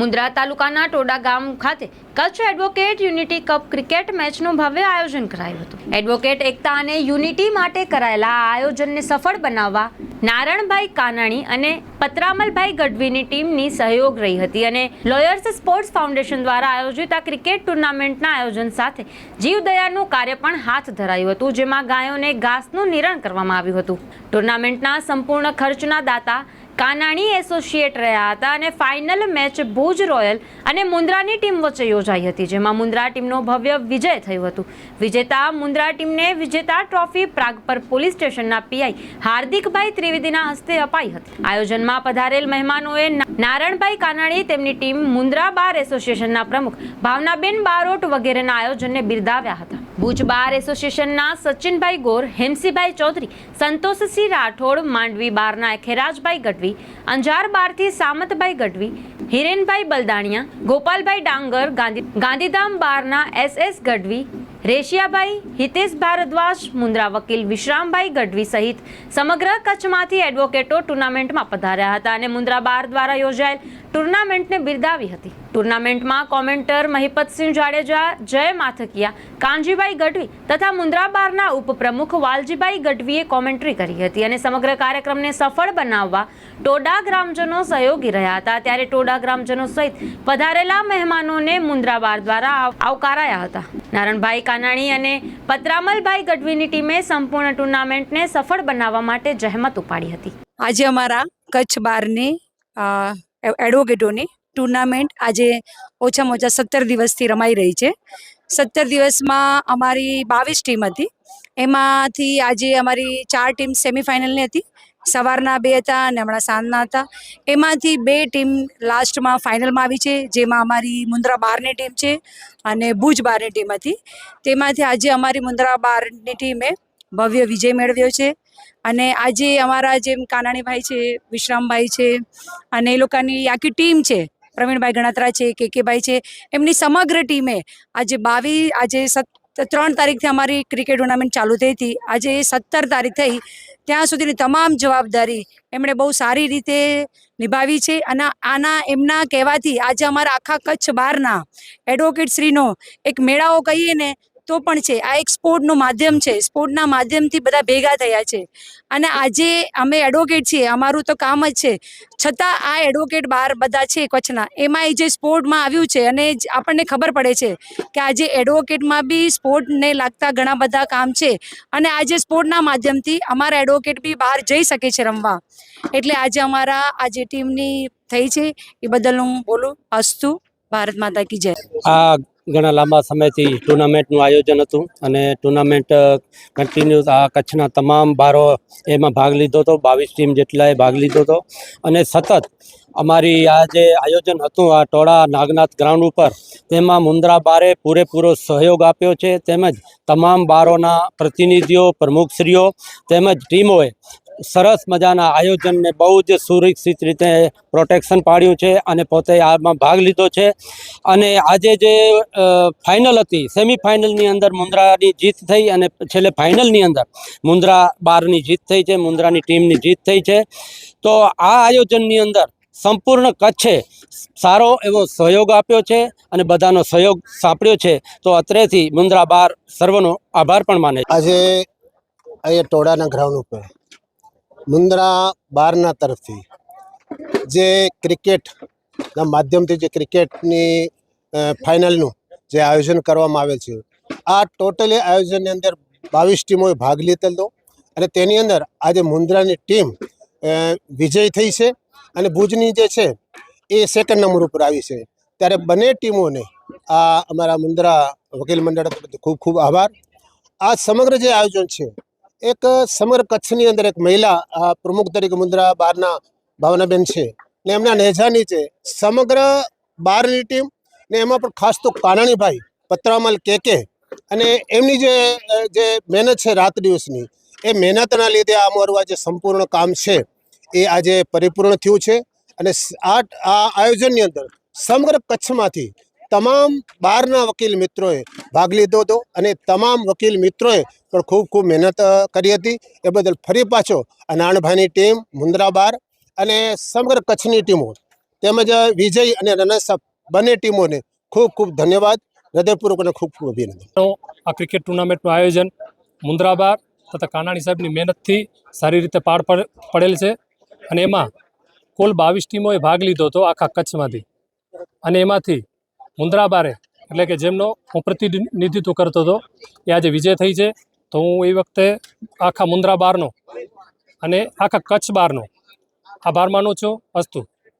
મુન્દ્રા તાલુકાના ટોડા ગામ ખાતે Kutch advocate unity cup cricket મેચનું ભવ્ય આયોજન કરાયું હતું. એડવોકેટ એકતા અને યુનિટી માટે કરાયેલા આ આયોજનને સફળ બનાવવા નારણભાઈ કાનાણી અને પતરામલભાઈ ગઢવીની ટીમની સહયોગ રહી હતી અને લોયર્સ સ્પોર્ટ્સ ફાઉન્ડેશન દ્વારા આયોજિત આ ક્રિકેટ ટુર્નામેન્ટના આયોજન સાથે જીવદયાનું કાર્ય પણ હાથ ધરાયું હતું, જેમાં ગાયોને ઘાસનું નિરણ કરવામાં આવ્યું હતું. ટુર્નામેન્ટના સંપૂર્ણ ખર્ચના દાતા કાનાણી એસોસિએટ રહ્યા હતા અને ફાઇનલ મેચ ભુજ રોયલ અને મુન્દ્રાની ટીમ વચ્ચે યોજાઈ હતી, જેમાં મુન્દ્રા ટીમનો ભવ્ય વિજય થયું હતું. વિજેતા મુન્દ્રા ટીમને વિજેતા ટ્રોફી પ્રાગપર પોલીસ સ્ટેશનના પીઆઈ હાર્દિકભાઈ ત્રિવેદીના હસ્તે અપાઈ હતી. આયોજનમાં પધારેલ મહેમાનોએ નારણભાઈ કાનાણી, તેમની ટીમ મુન્દ્રા બાર એસોસિએશનના પ્રમુખ ભાવનાબેન બારોટ વગેરેના આયોજનને બિરદાવ્યા હતા. ભુજ બાર એસોસિએશનના સચિનભાઈ ગોર, હેમસીભાઈ ચૌધરી, સંતોષસિંહ રાઠોડ, માંડવી બારના ખેરાજભાઈ ગઢવી, અંજાર બારથી સામતભાઈ ગઢવી, હિરેનભાઈ બલદાણિયા, ગોપાલભાઈ ડાંગર, ગાંધી ગાંધીધામ બારના એસ એસ ગઢવી, રેશિયાભાઈ, હિતેશ ભારદ્વાજ, મુન્દ્રા વકીલ વિશ્રામભાઈ ગઢવી સહિત સમગ્ર કચ્છમાંથી એડવોકેટો ટુર્નામેન્ટમાં પધાર્યા હતા અને મુન્દ્રા બાર દ્વારા યોજાયેલ ટુર્નામેન્ટને બિરદાવી હતી. ટુર્નામેન્ટમાં કોમેન્ટર મહિપતસિંહ જાડેજા, જય માથકિયા, કાનજીભાઈ ગઢવી તથા મુન્દ્રા બારના ઉપપ્રમુખ વાલજીભાઈ ગઢવીએ કોમેન્ટ્રી કરી હતી અને સમગ્ર કાર્યક્રમને સફળ બનાવવા ટોડા ગ્રામજનો સહયોગી રહ્યા હતા. ત્યારે ટોડા ગ્રામજનો સહિત પધારેલા મહેમાનોને મુન્દ્રા બાર દ્વારા આવકારાયા હતા. નારણભાઈ કાનાણી અને પતરામલભાઈ ગઢવીની ટીમે સંપૂર્ણ ટુર્નામેન્ટને સફળ બનાવવા માટે જહેમત ઉપાડી હતી. આજે અમારા કચ્છ બારની એડવોકેટોની ટુર્નામેન્ટ આજે ઓછામાં ઓછા સત્તર દિવસથી રમાઈ રહી છે. સત્તર દિવસમાં અમારી બાવીસ ટીમ હતી. એમાંથી આજે અમારી ચાર ટીમ સેમિફાઇનલની હતી. સવારના બે હતા અને હમણાં સાંજના હતા. એમાંથી બે ટીમ લાસ્ટમાં ફાઇનલમાં આવી છે, જેમાં અમારી મુન્દ્રા બારની ટીમ છે અને ભુજ બારની ટીમ હતી. તેમાંથી આજે અમારી મુન્દ્રા બારની ટીમે ભવ્ય વિજય મેળવ્યો છે અને આજે અમારા જેમ કાનાણીભાઈ છે, વિશ્રામભાઈ છે અને એ લોકોની આખી ટીમ છે. પ્રવીણભાઈ ગણાત્રા છે કે કેભાઈ છે, એમની સમગ્ર ટીમે આજે બાવી, આજે ત્રણ તારીખથી અમારી ક્રિકેટ ટુર્નામેન્ટ ચાલુ થઈ હતી. આજે સત્તર તારીખ થઈ. ત્યાં સુધીની તમામ જવાબદારી એમણે બહુ સારી રીતે નિભાવી છે અને આના, એમના કહેવાથી આજે અમારા આખા કચ્છ બહારના એડવોકેટ શ્રીનો એક મેળાઓ કહીએ ને તો પણ છે. આ એક સ્પોર્ટનું માધ્યમ છે. સ્પોર્ટના માધ્યમથી બધા ભેગા થયા છે. અને આજે અમે એડવોકેટ છીએ. અમારું તો કામ જ છે. છતાં આ એડવોકેટ બાર બધા છે કચ્છના. એમાં એ જે સ્પોર્ટમાં આવ્યું છે અને આપણને ખબર પડે છે કે આજે એડવોકેટમાં બી સ્પોર્ટને લાગતા ઘણા બધા કામ છે. અને આજે સ્પોર્ટના માધ્યમથી અમારા એડવોકેટ બી બહાર જઈ શકે છે રમવા. એટલે આજે અમારા આ જે ટીમની થઈ છે. એ બદલ હું બોલું. અસ્તુ. ભારત માતા કી જય. ઘણા લાંબા સમયથી ટુર્નામેન્ટનું આયોજન હતું અને ટુર્નામેન્ટ કન્ટિન્યુ આ કચ્છના તમામ બારો એમાં ભાગ લીધો હતો, બાવીસ ટીમ જેટલાએ ભાગ લીધો હતો. અને સતત અમારી આ જે આયોજન હતું, આ ટોળા નાગનાથ ગ્રાઉન્ડ ઉપર, તેમાં મુન્દ્રા બારે પૂરેપૂરો સહયોગ આપ્યો છે. તેમજ તમામ બારોના પ્રતિનિધિઓ, પ્રમુખશ્રીઓ તેમજ ટીમોએ સરસ મજાના આયોજનને બહુ જ સુરક્ષિત રીતે પ્રોટેક્શન પાડ્યું છે અને પોતે આમાં ભાગ લીધો છે. અને આજે જે ફાઇનલ હતી સેમિફાઇનલની અંદર મુન્દ્રાની જીત થઈ અને છેલ્લે ફાઇનલની અંદર મુન્દ્રા બારની જીત થઈ છે, મુન્દ્રાની ટીમની જીત થઈ છે. તો આ આયોજનની અંદર સંપૂર્ણ કચ્છે સારો એવો સહયોગ આપ્યો છે અને બધાનો સહયોગ સાંપડ્યો છે. તો અત્રેથી મુન્દ્રા બાર સર્વનો આભાર પણ માને આજે અહીંયા ટોળાના ગ્રાઉન્ડ ઉપર. મુન્દ્રા બારના તરફથી જે ક્રિકેટના માધ્યમથી જે ક્રિકેટની ફાઇનલનું જે આયોજન કરવામાં આવેલ છે, આ ટોટલી આયોજનની અંદર બાવીસ ટીમોએ ભાગ લીધેલો અને તેની અંદર આજે મુન્દ્રાની ટીમ વિજય થઈ છે અને ભુજની જે છે એ સેકન્ડ નંબર ઉપર આવી છે. ત્યારે બંને ટીમોને આ અમારા મુન્દ્રા વકીલ મંડળ ખૂબ ખૂબ આભાર. આ સમગ્ર જે આયોજન છે એક સમગ્ર કચ્છની અંદર એક મહિલા પ્રમુખ તરીકે મુદ્રા બારના ભાવનાબેન છે ને એમના નેજા નીચે સમગ્ર બારની ટીમ ને એમાં પણ ખાસ તો કાનાણીભાઈ, પતરામલ કે કે અને એમની જે જે મહેનત છે રાત દિવસની, એ મહેનતના લીધે આ અમારું આ જે સંપૂર્ણ કામ છે. એ આજે પરિપૂર્ણ થયું છે અને આ આયોજનની અંદર સમગ્ર કચ્છમાંથી તમામ બહારના વકીલ મિત્રોએ ભાગ લીધો હતો અને તમામ વકીલ મિત્રોએ પણ ખૂબ ખૂબ મહેનત કરી હતી. એ બદલ ફરી પાછો નાણભાઈની ટીમ મુન્દ્રા બાર અને સમગ્ર કચ્છની ટીમો તેમજ વિજય અને રનર્સઅપ બંને ટીમોને ખૂબ ખૂબ ધન્યવાદ. હૃદયપૂર્વક અને ખૂબ ખૂબ અભિનંદન. આ ક્રિકેટ ટુર્નામેન્ટનું આયોજન મુન્દ્રાબાર તથા કાનાણી સાહેબની મહેનતથી સારી રીતે પાર પડ- પડેલ છે અને એમાં કુલ બાવીસ ટીમોએ ભાગ લીધો હતો આખા કચ્છમાંથી. અને એમાંથી મુન્દ્રાબારે એટલે કે જેમનો હું પ્રતિનિધિત્વ કરતો હતો, એ આજે વિજય થઈ છે. તો હું એ વખતે આખા મુન્દ્રા બારનો અને આખા કચ્છ બારનો આ બારમાનો છું. અસ્તુ.